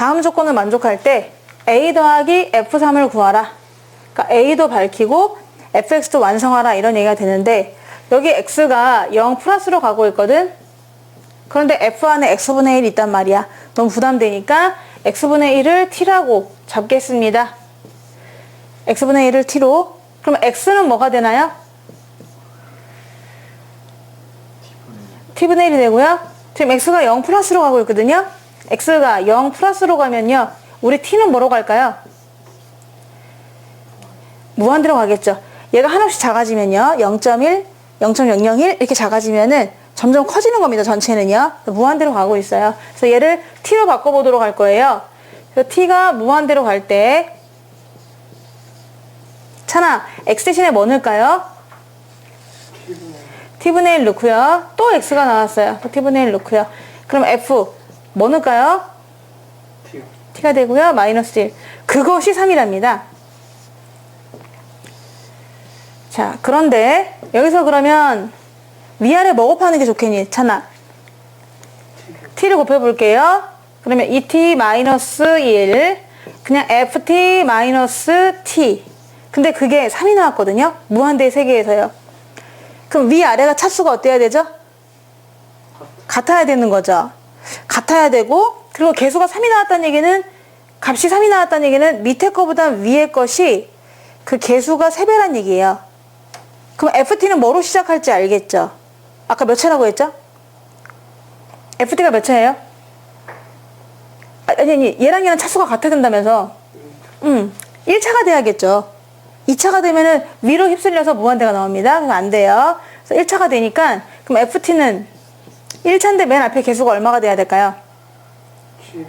다음 조건을 만족할 때 a 더하기 f3을 구하라. 그러니까 a도 밝히고 fx도 완성하라 이런 얘기가 되는데 여기 x가 0 플러스로 가고 있거든. 그런데 f 안에 x분의 1 있단 말이야. 너무 부담되니까 x분의 1을 t라고 잡겠습니다. x분의 1을 t로. 그럼 x는 뭐가 되나요? t분의 1이 되고요. 지금 x가 0 플러스로 가고 있거든요. X가 0 플러스로 가면요. 우리 t는 뭐로 갈까요? 무한대로 가겠죠. 얘가 한없이 작아지면요. 0.1, 0.001 이렇게 작아지면은 점점 커지는 겁니다. 전체는요. 무한대로 가고 있어요. 그래서 얘를 t로 바꿔보도록 할 거예요. 그래서 t가 무한대로 갈때 찬아, x 대신에 뭐 넣을까요? t분의 1 넣고요. 또 x가 나왔어요. 또 t분의 1 넣고요. 그럼 f 뭐 넣을까요? T요. t가 되고요. 마이너스 1. 그것이 3이랍니다. 자, 그런데 여기서 그러면 위아래 뭐 곱하는 게 좋겠니? 찬아. t를 곱해볼게요. 그러면 2t 마이너스 1 그냥 ft 마이너스 t 근데 그게 3이 나왔거든요. 무한대 세계에서요. 그럼 위아래가 차수가 어때야 되죠? 같아야 되는 거죠. 같아야 되고 그리고 개수가 3이 나왔다는 얘기는 값이 3이 나왔다는 얘기는 밑에 거보다 위에 것이 그 개수가 3배란 얘기예요. 그럼 FT는 뭐로 시작할지 알겠죠? 아까 몇 차라고 했죠? FT가 몇 차예요? 아, 아니, 아니, 얘랑 얘랑 차수가 같아야 된다면서. 음, 1차가 돼야겠죠. 2차가 되면은 위로 휩쓸려서 무한대가 나옵니다. 그럼 안 돼요. 그래서 1차가 되니까, 그럼 FT는 1차인데 맨 앞에 개수가 얼마가 돼야 될까요? 7.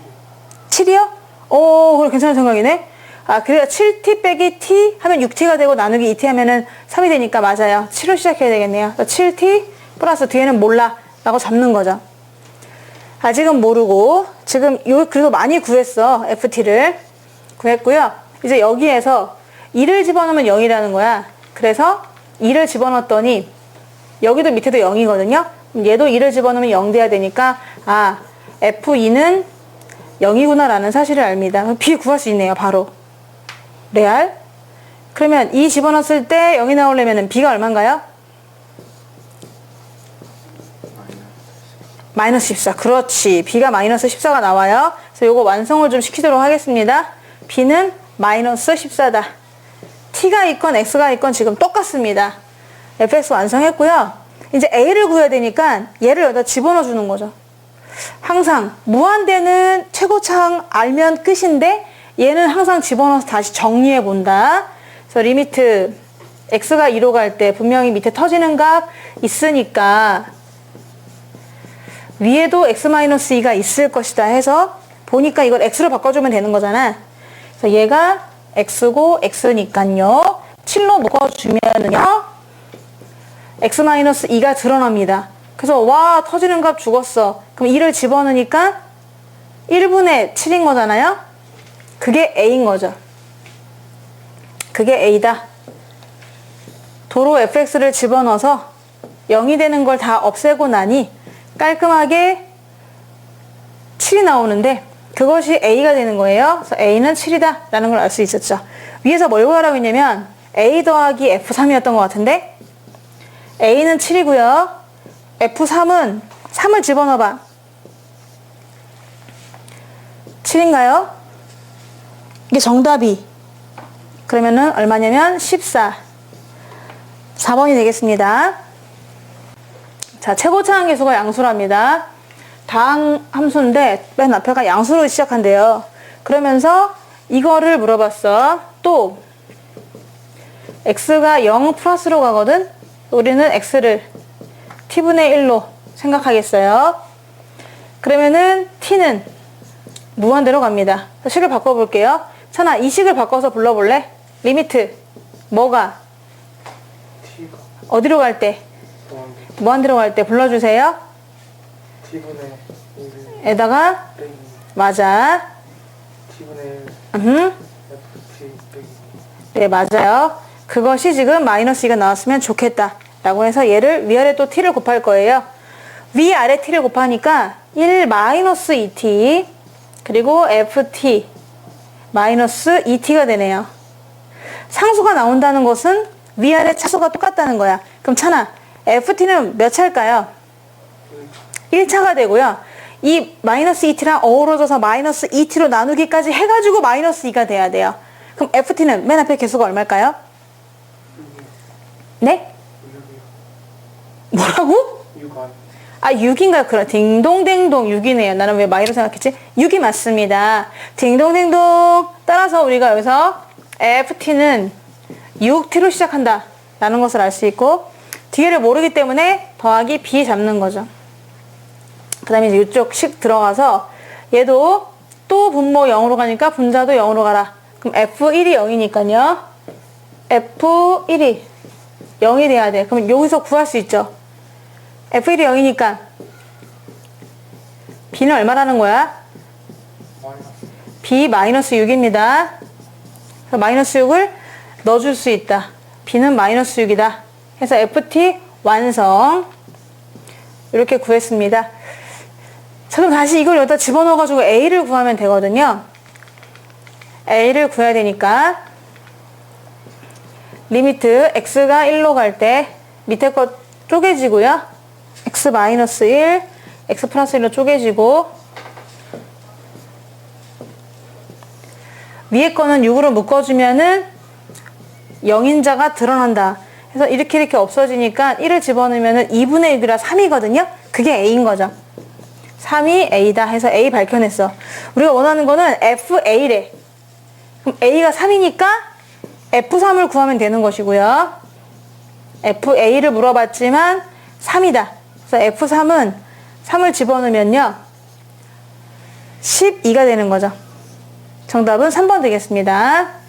7이요? 오, 그래, 괜찮은 생각이네. 아, 그래야 7t 빼기 t 하면 6t가 되고 나누기 2t 하면은 3이 되니까 맞아요. 7로 시작해야 되겠네요. 7t 플러스 뒤에는 몰라. 라고 잡는 거죠. 아직은 모르고, 지금 요, 그래도 많이 구했어. ft를. 구했고요. 이제 여기에서 2를 집어넣으면 0이라는 거야. 그래서 2를 집어넣었더니, 여기도 밑에도 0이거든요. 얘도 2를 집어넣으면 0 돼야 되니까, 아, f2는 0이구나 라는 사실을 압니다. b 구할 수 있네요, 바로. 레알? 그러면 2 집어넣었을 때 0이 나오려면 b가 얼마인가요? 마이너스 14. 그렇지. b가 마이너스 14가 나와요. 그래서 요거 완성을 좀 시키도록 하겠습니다. b는 마이너스 14다. t가 있건 x가 있건 지금 똑같습니다. fx 완성했고요. 이제 a를 구해야 되니까 얘를 여기다 집어넣어 주는 거죠. 항상 무한대는 최고차항 알면 끝인데 얘는 항상 집어넣어서 다시 정리해 본다. 그래서 리미트 x가 2로 갈 때 분명히 밑에 터지는 값 있으니까 위에도 x-2가 있을 것이다 해서 보니까 이걸 x로 바꿔주면 되는 거잖아. 그래서 얘가 x고 x니까요. 7로 묶어주면은요. X-2가 드러납니다. 그래서 와 터지는 값 죽었어. 그럼 2를 집어넣으니까 1분의 7인 거잖아요. 그게 a인 거죠. 그게 a다. 도로 fx를 집어넣어서 0이 되는 걸 다 없애고 나니 깔끔하게 7이 나오는데 그것이 a가 되는 거예요. 그래서 a는 7이다 라는 걸 알 수 있었죠. 위에서 뭘 구하라고 했냐면 a 더하기 f3이었던 것 같은데 a는 7이고요. f3은 3을 집어넣어봐. 7인가요? 이게 정답이. 그러면은 얼마냐면 14. 4번이 되겠습니다. 자, 최고차항 계수가 양수랍니다. 다항 함수인데 맨 앞에가 양수로 시작한대요. 그러면서 이거를 물어봤어. 또 x가 0 플러스로 가거든. 우리는 x를 t분의 1로 생각하겠어요. 그러면은 t는 무한대로 갑니다. 식을 바꿔볼게요. 찬아, 이 식을 바꿔서 불러볼래? 리미트 뭐가 T가 어디로 갈 때? 무한대. 무한대로 갈 때 불러주세요. T분의 1 에다가 빼기 맞아. T분의 1 음, 네 맞아요. 그것이 지금 마이너스 2가 나왔으면 좋겠다. 라고 해서 얘를 위아래 또 t를 곱할 거예요. 위아래 t를 곱하니까 1 마이너스 2t 그리고 ft 마이너스 2t가 되네요. 상수가 나온다는 것은 위아래 차수가 똑같다는 거야. 그럼 차나 ft는 몇 차일까요? 1차가 되고요. 이 마이너스 2t랑 어우러져서 마이너스 2t로 나누기까지 해가지고 마이너스 2가 돼야 돼요. 그럼 ft는 맨 앞에 개수가 얼마일까요? 네? 뭐라고? 6 안. 아 6인가요? 그럼 딩동댕동 6이네요. 나는 왜 마이로 생각했지? 6이 맞습니다. 딩동댕동 따라서 우리가 여기서 ft는 6t로 시작한다 라는 것을 알 수 있고 뒤를 모르기 때문에 더하기 b 잡는 거죠. 그 다음에 이제 이쪽 식 들어가서 얘도 또 분모 0으로 가니까 분자도 0으로 가라. 그럼 F1이 0이니까요. F1이 0이 돼야 돼. 그럼 여기서 구할 수 있죠. F1이 0이니까 B는 얼마라는 거야? B 마이너스 6입니다. 그래서 마이너스 6을 넣어줄 수 있다. B는 마이너스 6이다. 해서 FT 완성. 이렇게 구했습니다. 자, 그럼 다시 이걸 여기다 집어넣어가지고 A를 구하면 되거든요. A를 구해야 되니까 리미트 X가 1로 갈 때 밑에 거 쪼개지고요. X 마이너스 1, X 플러스 1로 쪼개지고 위에 거는 6으로 묶어주면은 0인자가 드러난다. 그래서 이렇게 이렇게 없어지니까 1을 집어넣으면은 2분의 1이라 3이거든요. 그게 A인 거죠. 3이 A다 해서 A 밝혀냈어. 우리가 원하는 거는 FA래. 그럼 A가 3이니까 F3을 구하면 되는 것이고요. FA를 물어봤지만 3이다. 그래서 F3은 3을 집어넣으면요. 12가 되는 거죠. 정답은 3번 되겠습니다.